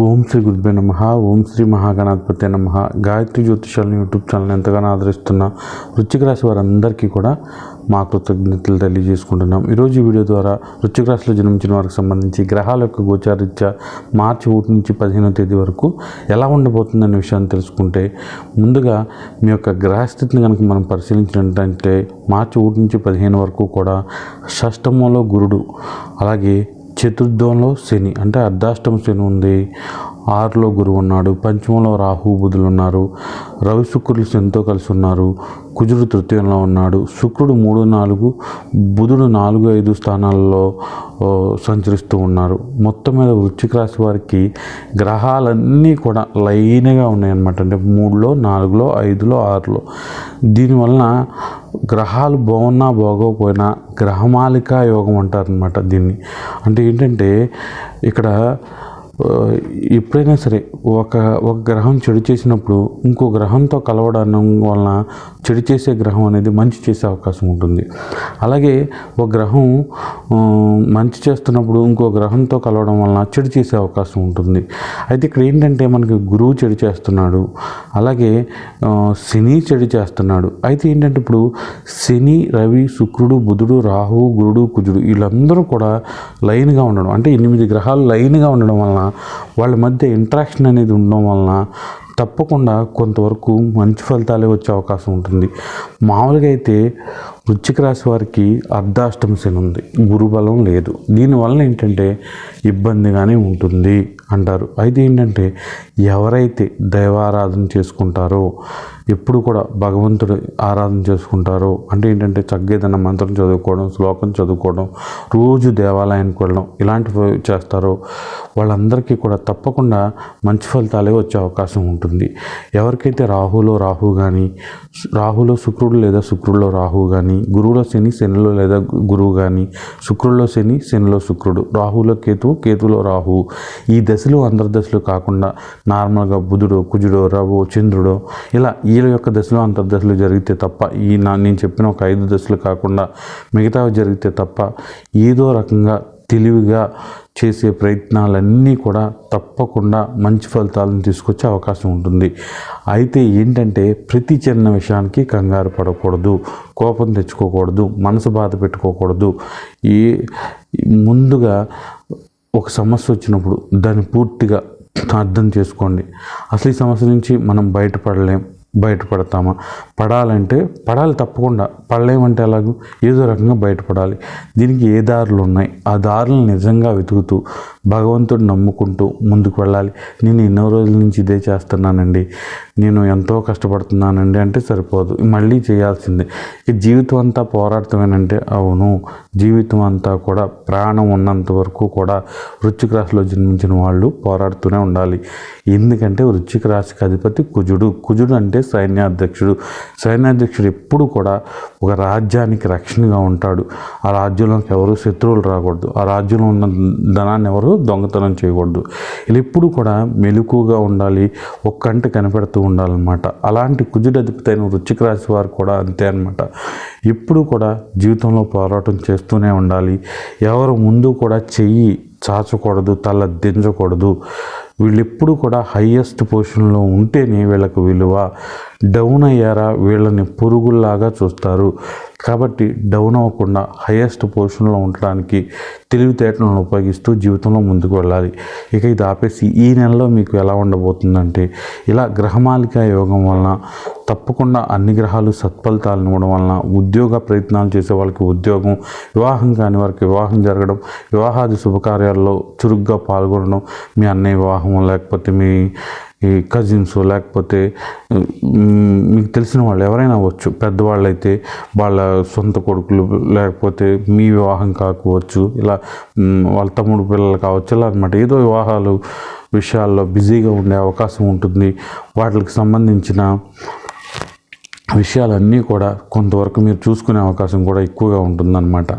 ఓం శ్రీ గురుభ్య నమ ఓం శ్రీ మహాగణాధిపతి నమ. Gayatri జ్యోతిషాలను YouTube channel ఎంతగానో ఆదరిస్తున్న వృశ్చిక రాశి వారందరికీ కూడా మా కృతజ్ఞతలు తెలియజేసుకుంటున్నాం. ఈరోజు ఈ వీడియో ద్వారా వృశ్చిక రాశిలో జన్మించిన వారికి సంబంధించి గ్రహాల యొక్క గోచారీత్యా మార్చి ఒకటి నుంచి పదిహేనో తేదీ వరకు ఎలా ఉండబోతుందనే విషయాన్ని తెలుసుకుంటే ముందుగా మీ యొక్క గ్రహస్థితిని కనుక మనం పరిశీలించినట్టంటే మార్చి ఒకటి నుంచి పదిహేను వరకు కూడా షష్టమంలో గురుడు అలాగే చతుర్థంలో శని అంటే అర్ధాష్టమ శని ఉంది. ఆరులో గురువు ఉన్నాడు పంచమంలో రాహు బుధులు ఉన్నారు రవి శుక్రులు శనితో కలిసి ఉన్నారు కుజుడు తృతీయంలో ఉన్నాడు శుక్రుడు మూడు నాలుగు బుధుడు నాలుగు ఐదు స్థానాల్లో సంచరిస్తూ ఉన్నారు. మొత్తం మీద వృశ్చిక రాశి వారికి గ్రహాలన్నీ కూడా లైన్గా ఉన్నాయన్నమాట. అంటే మూడులో నాలుగులో ఐదులో ఆరులో. దీనివలన గ్రహాలు బాగున్నా బాగోకపోయినా గ్రహమాలిక యోగం అంటారనమాట దీన్ని. అంటే ఏంటంటే ఇక్కడ ఎప్పుడైనా సరే ఒక ఒక గ్రహం చెడు చేసినప్పుడు ఇంకో గ్రహంతో కలవడం వలన చెడు చేసే గ్రహం అనేది మంచి చేసే అవకాశం ఉంటుంది. అలాగే ఒక గ్రహం మంచి చేస్తున్నప్పుడు ఇంకో గ్రహంతో కలవడం వలన చెడు చేసే అవకాశం ఉంటుంది. అయితే ఇక్కడ ఏంటంటే మనకి గురువు చెడు చేస్తున్నాడు అలాగే శని చెడు చేస్తున్నాడు. అయితే ఏంటంటే ఇప్పుడు శని రవి శుక్రుడు బుధుడు రాహు గురుడు కుజుడు వీళ్ళందరూ కూడా లైన్గా ఉండడం అంటే ఎనిమిది గ్రహాలు లైన్గా ఉండడం వలన వాళ్ళ మధ్య ఇంట్రాక్షన్ అనేది ఉండడం వలన తప్పకుండా కొంతవరకు మంచి ఫలితాలే వచ్చే అవకాశం ఉంటుంది. మామూలుగా అయితే వృచ్చిక రాశి వారికి అర్ధాష్టమ శని ఉంది. గురుబలం లేదు. దీనివల్ల ఏంటంటే ఇబ్బందిగానే ఉంటుంది అంటారు. అయితే ఏంటంటే ఎవరైతే దైవారాధన చేసుకుంటారో ఎప్పుడు కూడా భగవంతుడు ఆరాధన చేసుకుంటారో. అంటే ఏంటంటే చక్కగా మంత్రం చదువుకోవడం శ్లోకం చదువుకోవడం రోజు దేవాలయానికి వెళ్ళడం ఇలాంటివి చేస్తారో. వాళ్ళందరికీ కూడా తప్పకుండా మంచి ఫలితాలే వచ్చే అవకాశం ఉంటుంది. ఎవరికైతే రాహులో రాహు కానీ రాహులో శుక్రుడు లేదా శుక్రుడిలో రాహు కానీ గురువులో శని శనిలో లేదా గురువు కానీ శుక్రుడిలో శని శనిలో శుక్రుడు రాహులో కేతువు కేతువులో రాహు ఈ దశలు అంతర్దశలు కాకుండా నార్మల్గా బుధుడు కుజుడు రవు చంద్రుడు ఇలా ఈల యొక్క దశలు అంతర్దశలు జరిగితే తప్ప ఈ నా నేను చెప్పిన ఒక ఐదు దశలు కాకుండా మిగతావి జరిగితే తప్ప ఏదో రకంగా తెలివిగా చేసే ప్రయత్నాలన్నీ కూడా తప్పకుండా మంచి ఫలితాలను తీసుకొచ్చే అవకాశం ఉంటుంది. అయితే ఏంటంటే ప్రతి చిన్న విషయానికి కంగారు పడకూడదు కోపం తెచ్చుకోకూడదు మనసు బాధ పెట్టుకోకూడదు. ఈ ముందుగా ఒక సమస్య వచ్చినప్పుడు దాన్ని పూర్తిగా అర్థం చేసుకోండి. అసలు ఈ సమస్య నుంచి మనం బయటపడలేం. బయటపడతామా? పడాలంటే పడాలి తప్పకుండా. పడలేమంటే ఎలాగో? ఏదో రకంగా బయటపడాలి. దీనికి ఏ దారులు ఉన్నాయి? ఆ దారులను నిజంగా వెతుకుతూ భగవంతుడు నమ్ముకుంటూ ముందుకు వెళ్ళాలి. నేను ఎన్నో రోజుల నుంచి ఇదే చేస్తున్నానండి. నేను ఎంతో కష్టపడుతున్నానండి అంటే సరిపోదు. మళ్ళీ చేయాల్సిందే. ఈ జీవితం అంతా పోరాడతామేనంటే అవును. జీవితం అంతా కూడా ప్రాణం ఉన్నంత వరకు కూడా వృచ్చిక రాశిలో జన్మించిన వాళ్ళు పోరాడుతూనే ఉండాలి. ఎందుకంటే వృచ్చిక రాశికి అధిపతి కుజుడు. కుజుడు అంటే సైన్యాధ్యక్షుడు. సైన్యాధ్యక్షుడు ఎప్పుడు కూడా ఒక రాజ్యానికి రక్షణగా ఉంటాడు. ఆ రాజ్యంలోకి ఎవరు శత్రువులు రాకూడదు. ఆ రాజ్యంలో ఉన్న ధనాన్ని ఎవరు దొంగతనం చేయకూడదు. ఇలా ఎప్పుడు కూడా మెలకుగా ఉండాలి. ఒక కంట కనిపెడుతూ ఉండాలన్నమాట. అలాంటి కుజుడు అధిపతి అయిన రాశి వారు కూడా అంతే అనమాట ఎప్పుడు కూడా జీవితంలో పోరాటం చేస్తూనే ఉండాలి. ఎవరు ముందు కూడా చెయ్యి చాచకూడదు తల దించకూడదు. వీళ్ళెప్పుడు కూడా హయ్యెస్ట్ పొజిషన్లో ఉంటేనే వీళ్ళకు విలువ డౌన్ అయ్యారా వీళ్ళని పురుగుల్లాగా చూస్తారు. కాబట్టి డౌన్ అవ్వకుండా హయ్యెస్ట్ పొజిషన్లో ఉండడానికి తెలివితేటలను ఉపయోగిస్తూ జీవితంలో ముందుకు వెళ్ళాలి. ఇక ఇది ఆపేసి ఈ నెలలో మీకు ఎలా ఉండబోతుందంటే ఇలా గ్రహమాలిక యోగం వలన తప్పకుండా అన్ని గ్రహాలు సత్ఫలితాలను ఇవ్వడం వలన ఉద్యోగ ప్రయత్నాలు చేసే వాళ్ళకి ఉద్యోగం వివాహం కాని వారికి వివాహం జరగడం వివాహాది శుభకార్యాల్లో చురుగ్గా పాల్గొనడం మీ అన్నయ్య వివాహం లేకపోతే మీ ఈ కజిన్స్ లేకపోతే మీకు తెలిసిన వాళ్ళు ఎవరైనా అవ్వచ్చు. పెద్దవాళ్ళు అయితే వాళ్ళ సొంత కొడుకులు లేకపోతే మీ వివాహం కాకపోవచ్చు ఇలా వాళ్ళ తమ్ముడు పిల్లలు కావచ్చు ఇలా అనమాట ఏదో వివాహాలు విషయాల్లో బిజీగా ఉండే అవకాశం ఉంటుంది. వాటికి సంబంధించిన విషయాలన్నీ కూడా కొంతవరకు మీరు చూసుకునే అవకాశం కూడా ఎక్కువగా ఉంటుందన్నమాట.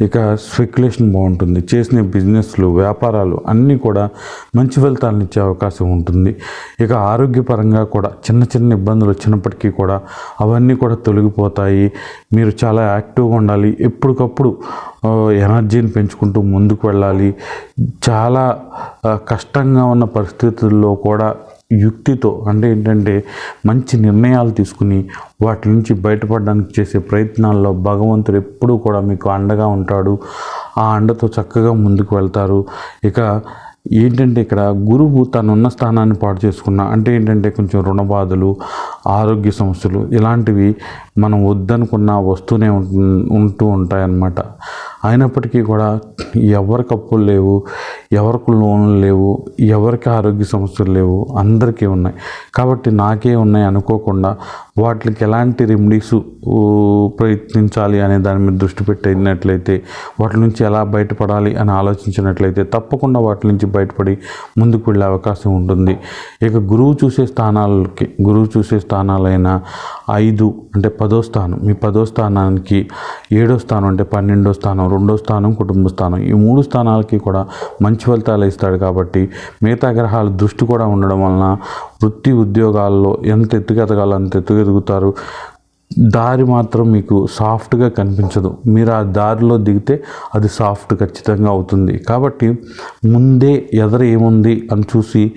ఇక స్పెక్యులేషన్ బాగుంటుంది. చేసిన బిజినెస్లు వ్యాపారాలు అన్నీ కూడా మంచి ఫలితాలను ఇచ్చే అవకాశం ఉంటుంది. ఇక ఆరోగ్యపరంగా కూడా చిన్న చిన్న ఇబ్బందులు వచ్చినప్పటికీ కూడా అవన్నీ కూడా తొలగిపోతాయి. మీరు చాలా యాక్టివ్గా ఉండాలి. ఎప్పటికప్పుడు ఎనర్జీని పెంచుకుంటూ ముందుకు వెళ్ళాలి. చాలా కష్టంగా ఉన్న పరిస్థితుల్లో కూడా యుక్తితో అంటే ఏంటంటే మంచి నిర్ణయాలు తీసుకుని వాటి నుంచి బయటపడడానికి చేసే ప్రయత్నాల్లో భగవంతుడు ఎప్పుడూ కూడా మీకు అండగా ఉంటాడు. ఆ అండతో చక్కగా ముందుకు వెళ్తారు. ఇక ఏంటంటే ఇక్కడ గురువు తనున్న స్థానాన్ని పాటు చేసుకున్న అంటే ఏంటంటే కొంచెం రుణ బాధలు ఆరోగ్య సమస్యలు ఇలాంటివి మనం వద్దనుకున్న వస్తూనే ఉంటూ ఉంటాయన్నమాట. అయినప్పటికీ కూడా ఎవరికప్పులు లేవు. ఎవరికి లోన్లు లేవు ఎవరికి ఆరోగ్య సమస్యలు లేవు అందరికీ ఉన్నాయి. కాబట్టి నాకే ఉన్నాయి అనుకోకుండా వాటికి ఎలాంటి రెమెడీస్ ప్రయత్నించాలి అనే దాని మీద దృష్టి పెట్టినట్లయితే వాటి నుంచి ఎలా బయటపడాలి అని ఆలోచించినట్లయితే తప్పకుండా వాటి నుంచి బయటపడి ముందుకు వెళ్ళే అవకాశం ఉంటుంది. ఇక గురువు చూసే స్థానాలకి గురువు చూసే స్థానాలైన ఐదు అంటే పదో స్థానం మీ పదో స్థానానికి ఏడో స్థానం అంటే పన్నెండో స్థానం రెండో స్థానం కుటుంబ స్థానం ఈ మూడు స్థానాలకి కూడా మంచి ఫలితాలు ఇస్తాడు కాబట్టి మిగతా గ్రహాల దృష్టి కూడా ఉండడం వలన వృత్తి ఉద్యోగాల్లో ఎంత ఎత్తుకెదగాలో అంత ఎత్తుకెదుగుతారు. దారి మాత్రం మీకు సాఫ్ట్గా కనిపించదు. మీరు ఆ దారిలో దిగితే అది సాఫ్ట్ ఖచ్చితంగా అవుతుంది. కాబట్టి ముందే ఎదర ఏముంది అని చూసి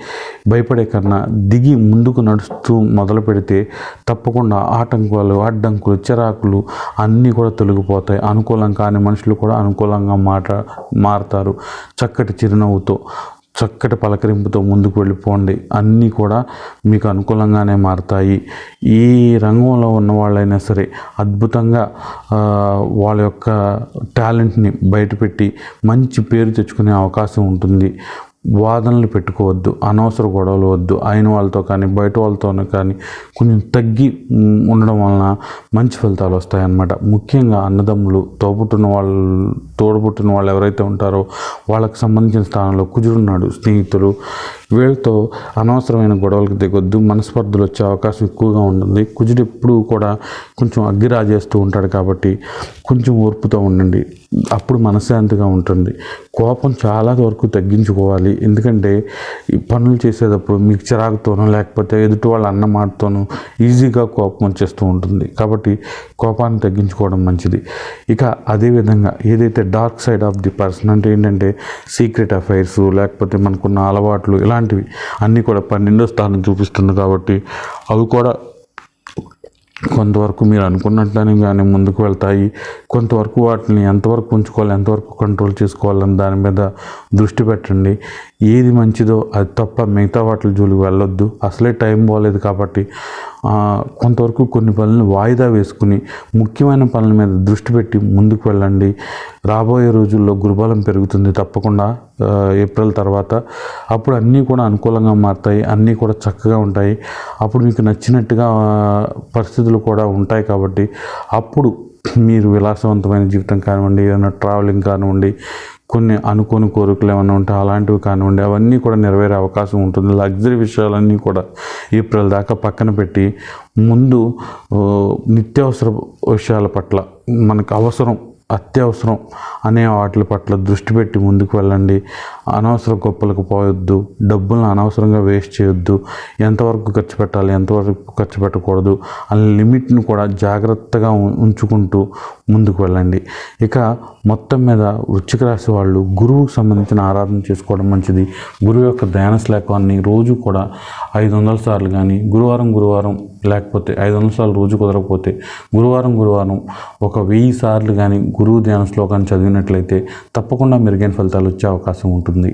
భయపడే కన్నా దిగి ముందుకు నడుస్తూ మొదలు పెడితే తప్పకుండా ఆటంకాలు అడ్డంకులు చిరాకులు అన్నీ కూడా తొలగిపోతాయి. అనుకూలం కాని మనుషులు కూడా అనుకూలంగా మాట మారుతారు చక్కటి చిరునవ్వుతో. చక్కటి పలకరింపుతో ముందుకు వెళ్ళిపోండి. అన్నీ కూడా మీకు అనుకూలంగానే మారుతాయి. ఈ రంగంలో ఉన్న వాళ్ళైనా సరే అద్భుతంగా వాళ్ళ యొక్క టాలెంట్ని బయటపెట్టి మంచి పేరు తెచ్చుకునే అవకాశం ఉంటుంది. వాదనలు పెట్టుకోవద్దు అనవసర గొడవలు వద్దు అయిన వాళ్ళతో కానీ బయట వాళ్ళతోనే కానీ కొంచెం తగ్గి ఉండడం వలన మంచి ఫలితాలు వస్తాయన్నమాట. ముఖ్యంగా అన్నదమ్ములు తోబుట్టిన వాళ్ళు తోడుపుట్టిన వాళ్ళు ఎవరైతే ఉంటారో వాళ్ళకి సంబంధించిన స్థానంలో కుజుడున్నాడు స్నేహితులు వీళ్ళతో అనవసరమైన గొడవలకు దిగొద్దు మనస్పర్ధలు వచ్చే అవకాశం ఎక్కువగా ఉంటుంది. కుజుడు ఎప్పుడూ కూడా కొంచెం అగ్గిరాజేస్తూ ఉంటాడు కాబట్టి కొంచెం ఓర్పుతో ఉండండి. అప్పుడు మనశ్శాంతిగా ఉంటుంది. కోపం చాలా వరకు తగ్గించుకోవాలి. ఎందుకంటే ఈ పనులు చేసేటప్పుడు మీకు చిరాకుతోనో లేకపోతే ఎదుటి వాళ్ళ అన్నమాటతోనూ ఈజీగా కోపం వచ్చేస్తూ ఉంటుంది. కాబట్టి కోపాన్ని తగ్గించుకోవడం మంచిది. ఇక అదేవిధంగా ఏదైతే dark side of the person అంటే ఏంటంటే సీక్రెట్ అఫైర్స్ లేకపోతే మనకున్న అలవాట్లు ఇలాంటి ఇలాంటివి. అన్నీ కూడా పన్నెండో స్థానం చూపిస్తుంది కాబట్టి అవి కూడా కొంతవరకు మీరు అనుకున్నట్లనే కానీ ముందుకు వెళ్తాయి. కొంతవరకు వాటిని ఎంతవరకు ఉంచుకోవాలి ఎంతవరకు కంట్రోల్ చేసుకోవాలని దాని మీద దృష్టి పెట్టండి. ఏది మంచిదో అది తప్ప మిగతా వాటి జోలికి వెళ్ళొద్దు. అసలే టైం బాగలేదు కాబట్టి కొంతవరకు కొన్ని పనులను వాయిదా వేసుకుని ముఖ్యమైన పనుల మీద దృష్టి పెట్టి ముందుకు వెళ్ళండి. రాబోయే రోజుల్లో గురుబలం పెరుగుతుంది తప్పకుండా. ఏప్రిల్ తర్వాత అప్పుడు అన్నీ కూడా అనుకూలంగా మారుతాయి అన్నీ కూడా చక్కగా ఉంటాయి. అప్పుడు మీకు నచ్చినట్టుగా పరిస్థితులు కూడా ఉంటాయి కాబట్టి అప్పుడు మీరు విలాసవంతమైన జీవితం కానివ్వండి ఏదైనా ట్రావెలింగ్ కానివ్వండి కొన్ని అనుకోని కోరికలు ఏమైనా ఉంటే అలాంటివి కానివ్వండి అవన్నీ కూడా నెరవేరే అవకాశం ఉంటుంది. లగ్జరీ విషయాలన్నీ కూడా ఏప్రిల్ దాకా పక్కన పెట్టి ముందు నిత్యావసర విషయాల పట్ల మనకు అవసరం అత్యవసరం అనే వాటి పట్ల దృష్టి పెట్టి ముందుకు వెళ్ళండి. అనవసర గొప్పలకు పోవద్దు. డబ్బులను అనవసరంగా వేస్ట్ చేయొద్దు. ఎంతవరకు ఖర్చు పెట్టాలి ఎంతవరకు ఖర్చు పెట్టకూడదు అనే లిమిట్ను కూడా జాగ్రత్తగా ఉం- ఉంచుకుంటూ ముందుకు వెళ్ళండి. ఇక మొత్తం మీద వృచ్చిక రాశి వాళ్ళు గురువుకు సంబంధించిన ఆరాధన చేసుకోవడం మంచిది. గురువు యొక్క ధ్యాన శ్లోకాన్ని రోజు కూడా ఐదు వందల సార్లు కానీ గురువారం గురువారం లేకపోతే ఐదు వందల సార్లు రోజు కుదరకపోతే గురువారం గురువారం ఒక వెయ్యి సార్లు కానీ గురువు ధ్యాన శ్లోకాన్ని చదివినట్లయితే తప్పకుండా మెరుగైన ఫలితాలు వచ్చే అవకాశం ఉంటుంది.